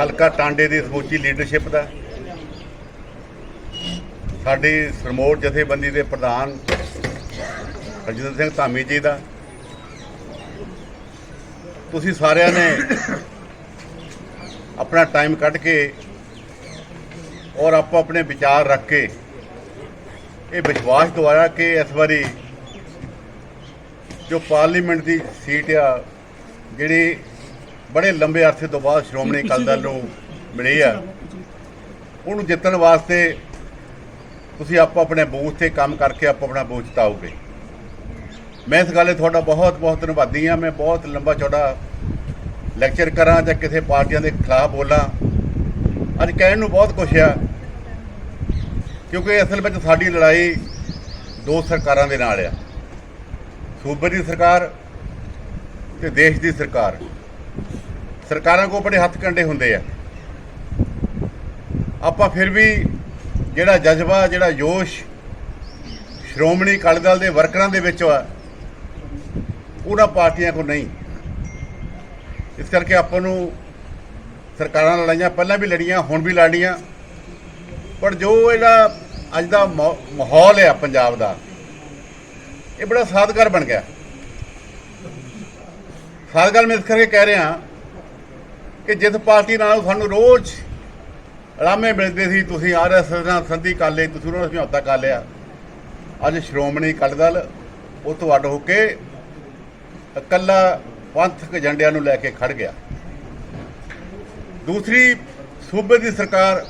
ਹਲਕਾ ਟਾਂਡੇ ਦੀ ਸਮੁੱਚੀ ਲੀਡਰਸ਼ਿਪ ਦਾ। ਸਾਡੀ ਸਰਮੋਟ ਜਥੇਬੰਦੀ ਦੇ ਪ੍ਰਧਾਨ ਰਜਿੰਦਰ ਸਿੰਘ ਧਾਮੀ ਜੀ ਦਾ। ਤੁਸੀਂ ਸਾਰਿਆਂ ਨੇ ਆਪਣਾ ਟਾਈਮ ਕੱਢ ਕੇ ਔਰ ਆਪੋ ਆਪਣੇ ਵਿਚਾਰ ਰੱਖ ਕੇ ਇਹ ਵਿਸ਼ਵਾਸ ਦਵਾਇਆ ਕਿ ਇਸ ਵਾਰੀ ਜੋ ਪਾਰਲੀਮੈਂਟ ਦੀ ਸੀਟ ਆ, ਜਿਹੜੀ ਬੜੇ ਲੰਬੇ ਅਰਸੇ ਤੋਂ ਬਾਅਦ ਸ਼੍ਰੋਮਣੀ ਅਕਾਲੀ ਦਲ ਨੂੰ ਮਿਲੀ ਆ ਉਹਨੂੰ ਜਿੱਤਣ ਵਾਸਤੇ ਤੁਸੀਂ ਆਪੋ ਆਪਣੇ ਬੂਥ ਤੇ ਕੰਮ ਕਰਕੇ ਆਪੋ ਆਪਣਾ ਬੂਥ ਜਿਤਾਓਗੇ। ਮੈਂ ਇਸ ਗੱਲੇ ਤੁਹਾਡਾ ਬਹੁਤ ਬਹੁਤ ਧੰਨਵਾਦੀ ਆ ਮੈਂ ਬਹੁਤ ਲੰਬਾ ਚੌੜਾ ਲੈਕਚਰ ਕਰਾਂ ਜਾਂ ਕਿਸੇ ਪਾਰਟੀਆਂ ਦੇ ਖਿਲਾਫ ਬੋਲਾਂ। ਅੱਜ ਕਹਿਣ ਨੂੰ ਬਹੁਤ ਕੁਛ ਆ, ਕਿਉਂਕਿ ਅਸਲ ਵਿੱਚ ਸਾਡੀ ਲੜਾਈ ਦੋ ਸਰਕਾਰਾਂ ਦੇ ਨਾਲ ਆ। ਸੂਬੇ ਦੀ ਸਰਕਾਰ ਤੇ ਦੇਸ਼ ਦੀ ਸਰਕਾਰ। ਸਰਕਾਰਾਂ ਕੋਲ ਬੜੇ ਹੱਥ ਕੰਡੇ ਹੁੰਦੇ ਆ। ਆਪਾਂ ਫਿਰ ਵੀ ਜਿਹੜਾ ਜਜ਼ਬਾ, ਜਿਹੜਾ ਜੋਸ਼ ਸ਼੍ਰੋਮਣੀ ਅਕਾਲੀ ਦਲ ਦੇ ਵਰਕਰਾਂ ਦੇ ਵਿੱਚ ਆ, ਉਹਨਾਂ ਪਾਰਟੀਆਂ ਕੋਲ ਨਹੀਂ। ਇਸ ਕਰਕੇ ਆਪਾਂ ਨੂੰ ਸਰਕਾਰਾਂ ਨਾਲ ਲੜਾਈਆਂ ਪਹਿਲਾਂ ਵੀ ਲੜੀਆਂ, ਹੁਣ ਵੀ ਲੜੀਆਂ। ਪਰ ਜੋ ਇਹਦਾ ਅੱਜ ਦਾ ਮਾ- ਮਾਹੌਲ ਹੈ ਪੰਜਾਬ ਦਾ, ਇਹ ਬੜਾ ਸਾਦਗਰ ਬਣ ਗਿਆ। ਸਾਦਗਰ ਮੈਂ ਇਸ ਕਰਕੇ ਕਹਿ ਰਿਹਾ ਕਿ ਜਿਸ ਪਾਰਟੀ ਨਾਲ ਸਾਨੂੰ ਰੋਜ਼ ਰਾਮੇ ਮਿਲਦੇ ਸੀ, ਤੁਸੀਂ ਆਰਐਸਐਸ ਨਾਲ ਸੰਧੀ ਕਰ ਲਈ, ਤੁਸੀਂ ਉਹਨਾਂ ਨਾਲ ਸਮਝੌਤਾ ਕਰ ਲਿਆ। ਅੱਜ ਸ਼੍ਰੋਮਣੀ ਅਕਾਲੀ ਦਲ, ਉਹ ਤੋਂ ਅੱਡ ਹੋ ਕੇ ਇਕੱਲਾ ਪੰਥਕ ਏਜੰਡਿਆਂ ਨੂੰ ਲੈ ਕੇ ਖੜ ਗਿਆ। ਦੂਸਰੀ, ਸੂਬੇ ਦੀ ਸਰਕਾਰ,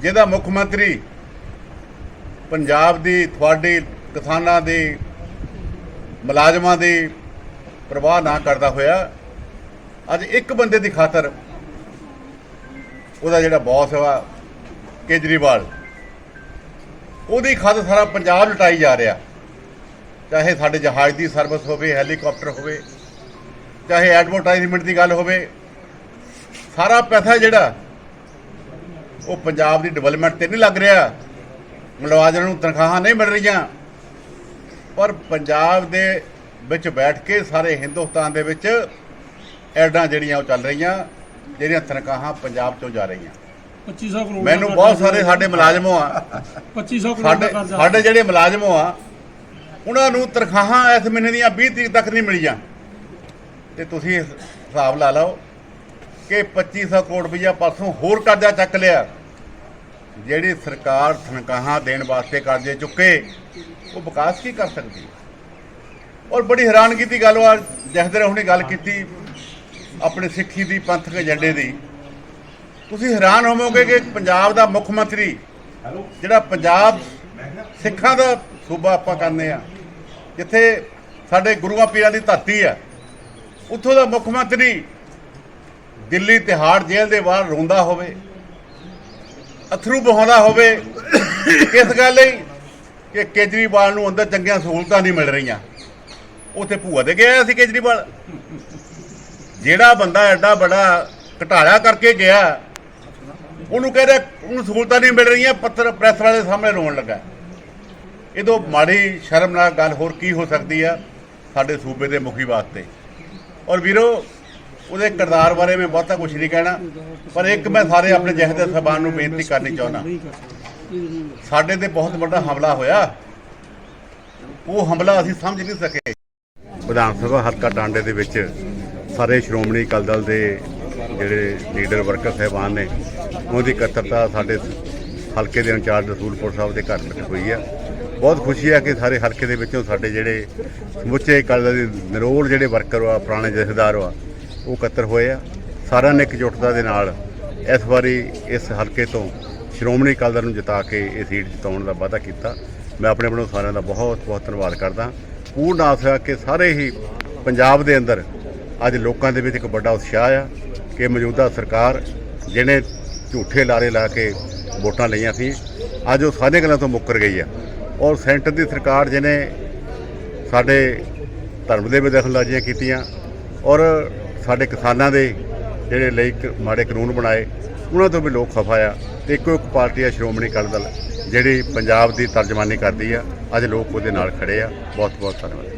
ਜਿਹਦਾ ਮੁੱਖ ਮੰਤਰੀ ਪੰਜਾਬ ਦੀ, ਤੁਹਾਡੀ ਕਿਸਾਨਾਂ ਦੀ, ਮੁਲਾਜ਼ਮਾਂ ਦੀ ਪ੍ਰਵਾਹ ਨਾ ਕਰਦਾ ਹੋਇਆ ਅੱਜ ਇੱਕ ਬੰਦੇ ਦੀ ਖਾਤਰ ਉਹਦਾ ਜਿਹੜਾ ਬੌਸ ਵਾ ਕੇਜਰੀਵਾਲ, ਉਹਦੀ ਖਾਤਰ ਸਾਰਾ ਪੰਜਾਬ ਲਟਾਈ ਜਾ ਰਿਹਾ। ਚਾਹੇ ਸਾਡੇ ਜਹਾਜ਼ ਦੀ ਸਰਵਿਸ ਹੋਵੇ, ਹੈਲੀਕਾਪਟਰ ਹੋਵੇ, ਚਾਹੇ ਐਡਵਰਟਾਈਜ਼ਮੈਂਟ ਦੀ ਗੱਲ ਹੋਵੇ, ਸਾਰਾ ਪੈਸਾ ਜਿਹੜਾ ਉਹ ਪੰਜਾਬ ਦੀ ਡਿਵੈਲਪਮੈਂਟ ਤੇ ਨਹੀਂ ਲੱਗ ਰਿਹਾ। ਮੁਲਾਜ਼ਮਾਂ ਨੂੰ ਤਨਖਾਹਾਂ ਨਹੀਂ ਮਿਲ ਰਹੀਆਂ। ਪਰ ਪੰਜਾਬ ਦੇ ਵਿੱਚ ਬੈਠ ਕੇ ਸਾਰੇ ਹਿੰਦੁਸਤਾਨ ਦੇ ਵਿੱਚ ਐਡਾਂ ਜਿਹੜੀਆਂ ਉਹ ਚੱਲ ਰਹੀਆਂ ਜਿਹੜੀਆਂ ਤਨਖਾਹਾਂ ਪੰਜਾਬ ਚੋਂ ਜਾ ਰਹੀਆਂ। 2500 ਕਰੋੜ ਮੈਨੂੰ ਬਹੁਤ ਸਾਰੇ ਸਾਡੇ ਮੁਲਾਜ਼ਮ ਆ। 2500 ਕਰੋੜ ਸਾਡੇ ਦਾ ਕਰਜ਼ਾ। ਸਾਡੇ ਜਿਹੜੇ ਮੁਲਾਜ਼ਮ ਆ ਉਹਨਾਂ ਨੂੰ ਤਨਖਾਹਾਂ ਇਸ ਮਹੀਨੇ ਦੀਆਂ 20 ਤਰੀਕ ਤੱਕ ਨਹੀਂ ਮਿਲੀਆਂ। ਤੇ ਤੁਸੀਂ ਹਿਸਾਬ ਲਾ ਲਓ ਕਿ 2500 ਕਰੋੜ ਰੁਪਈਆ ਪਾਸੋਂ ਹੋਰ ਕਰਜ਼ਾ ਚੱਕ ਲਿਆ। ਜਿਹੜੀ ਸਰਕਾਰ ਤਨਖਾਹਾਂ ਦੇਣ ਵਾਸਤੇ ਕਰਜ਼ੇ ਚੁੱਕੇ ਉਹ ਵਿਕਾਸ ਕੀ ਕਰ ਸਕਦੀ? ਔਰ ਬੜੀ ਹੈਰਾਨਗੀ ਦੀ ਗੱਲ ਆ ਜਹਦਰ ਹੁਣੇ ਗੱਲ ਕੀਤੀ। ਆਪਣੇ ਸਿੱਖੀ ਦੀ ਪੰਥਕ ਏਜੰਡੇ ਦੀ। ਤੁਸੀਂ ਹੈਰਾਨ ਹੋਵੋਗੇ ਕਿ ਪੰਜਾਬ ਦਾ ਮੁੱਖ ਮੰਤਰੀ ਜਿਹੜਾ ਪੰਜਾਬ ਸਿੱਖਾਂ ਦਾ ਸੂਬਾ ਆਪਾਂ ਕਹਿੰਦੇ ਆ ਜਿੱਥੇ ਸਾਡੇ ਗੁਰੂਆਂ ਪੀਰਾਂ ਦੀ ਧਰਤੀ ਆ ਉੱਥੋਂ ਦਾ ਮੁੱਖ ਮੰਤਰੀ ਦਿੱਲੀ ਤਿਹਾੜ ਜੇਲ੍ਹ ਦੇ ਬਾਹਰ ਰੋਂਦਾ ਹੋਵੇ ਅਥਰੂ ਬਹਾਉਂਦਾ ਹੋਵੇ ਕਿਸ ਗੱਲ ਲਈ ਕਿ ਕੇਜਰੀਵਾਲ ਨੂੰ ਅੰਦਰ ਚੰਗੀਆਂ ਸਹੂਲਤਾਂ ਨਹੀਂ ਮਿਲ ਰਹੀਆਂ। ਉੱਥੇ ਭੂਆ ਦੇ ਗਿਆ ਸੀ ਕੇਜਰੀਵਾਲ। ਜਿਹੜਾ ਬੰਦਾ ਐਡਾ ਬੜਾ ਘਟਾਲਾ ਕਰਕੇ ਗਿਆ, ਉਹਨੂੰ ਕਹਿ ਰਿਹਾ ਉਹਨੂੰ ਸਹੂਲਤਾਂ ਨਹੀਂ ਮਿਲ ਰਹੀਆਂ ਪੱਤਰ ਪ੍ਰੈਸ ਵਾਲੇ ਸਾਹਮਣੇ ਰੋਣ ਲੱਗਾ। ਇਹਦੋਂ ਮਾੜੀ ਸ਼ਰਮਨਾਕ ਗੱਲ ਹੋਰ ਕੀ ਹੋ ਸਕਦੀ ਆ ਸਾਡੇ ਸੂਬੇ ਦੇ ਮੁਖੀ ਵਾਸਤੇ। ਔਰ ਵੀਰੋ, ਉਹਦੇ ਕਿਰਦਾਰ ਬਾਰੇ ਮੈਂ ਬਹੁਤਾ ਕੁਝ ਨਹੀਂ ਕਹਿਣਾ, ਪਰ ਇੱਕ ਮੈਂ ਸਾਰੇ ਆਪਣੇ ਜਹਦੇ ਸਬਾਨ ਨੂੰ ਬੇਨਤੀ ਕਰਨੀ ਚਾਹੁੰਦਾ। ਸਾਡੇ ਤੇ ਬਹੁਤ ਵੱਡਾ ਹਮਲਾ ਹੋਇਆ। ਉਹ ਹਮਲਾ ਅਸੀਂ ਸਮਝ ਨਹੀਂ ਸਕੇ। ਵਿਧਾਨ ਸਭਾ ਹਲਕਾ ਟਾਂਡੇ ਦੇ ਵਿੱਚ ਸਾਰੇ ਸ਼੍ਰੋਮਣੀ ਅਕਾਲੀ ਦਲ ਦੇ ਜਿਹੜੇ ਲੀਡਰ ਵਰਕਰ ਸਹਿਬਾਨ ਨੇ, ਉਹਦੀ ਇਕੱਤਰਤਾ ਸਾਡੇ ਹਲਕੇ ਦੇ ਇੰਚਾਰਜ ਰਸੂਲਪੁਰ ਸਾਹਿਬ ਦੇ ਘਰ ਵਿੱਚ ਹੋਈ ਆ। ਬਹੁਤ ਖੁਸ਼ੀ ਆ ਕਿ ਸਾਰੇ ਹਲਕੇ ਦੇ ਵਿੱਚੋਂ ਸਾਡੇ ਜਿਹੜੇ ਸਮੁੱਚੇ ਅਕਾਲੀ ਦਲ ਦੇ ਨਿਰੋਲ ਜਿਹੜੇ ਵਰਕਰ ਆ, ਪੁਰਾਣੇ ਜਥੇਦਾਰ ਆ, ਉਹ ਇਕੱਤਰ ਹੋਏ ਆ। ਸਾਰਿਆਂ ਨੇ ਇਕਜੁੱਟਤਾ ਦੇ ਨਾਲ ਇਸ ਵਾਰੀ ਇਸ ਹਲਕੇ ਤੋਂ ਸ਼੍ਰੋਮਣੀ ਅਕਾਲੀ ਦਲ ਨੂੰ ਜਿਤਾ ਕੇ ਇਹ ਸੀਟ ਜਿਤਾਉਣ ਦਾ ਵਾਅਦਾ ਕੀਤਾ। ਮੈਂ ਆਪਣੇ ਵੱਲੋਂ ਸਾਰਿਆਂ ਦਾ ਬਹੁਤ ਬਹੁਤ ਧੰਨਵਾਦ ਕਰਦਾ। ਪੂਰਨ ਆਸ ਹੈ ਕਿ ਸਾਰੇ ਹੀ ਪੰਜਾਬ ਦੇ ਅੰਦਰ ਅੱਜ ਲੋਕਾਂ ਦੇ ਵਿੱਚ ਇੱਕ ਵੱਡਾ ਉਤਸ਼ਾਹ ਆ ਕਿ ਮੌਜੂਦਾ ਸਰਕਾਰ ਜਿਹਨੇ ਝੂਠੇ ਲਾਰੇ ਲਾ ਕੇ ਵੋਟਾਂ ਲਈਆਂ ਸੀ, ਅੱਜ ਉਹ ਸਾਰੀਆਂ ਗੱਲਾਂ ਤੋਂ ਮੁੱਕਰ ਗਈ ਆ। ਔਰ ਸੈਂਟਰ ਦੀ ਸਰਕਾਰ ਜਿਹਨੇ ਸਾਡੇ ਧਰਮ ਦੇ ਵਿੱਚ ਦਖਲਅੰਦਾਜ਼ੀਆਂ ਕੀਤੀਆਂ ਔਰ ਸਾਡੇ ਕਿਸਾਨਾਂ ਦੇ ਜਿਹੜੇ ਲਈ ਕ- ਮਾੜੇ ਕਾਨੂੰਨ ਬਣਾਏ, ਉਹਨਾਂ ਤੋਂ ਵੀ ਲੋਕ ਖਫਾ ਆ ਤੇ ਇੱਕੋ ਇੱਕ ਪਾਰਟੀ ਆ ਸ਼੍ਰੋਮਣੀ ਅਕਾਲੀ ਦਲ, ਜਿਹੜੀ ਪੰਜਾਬ ਦੀ ਤਰਜਮਾਨੀ ਕਰਦੀ ਆ, ਅੱਜ ਲੋਕ ਉਹਦੇ ਨਾਲ ਖੜੇ ਆ। ਬਹੁਤ ਬਹੁਤ ਧੰਨਵਾਦ।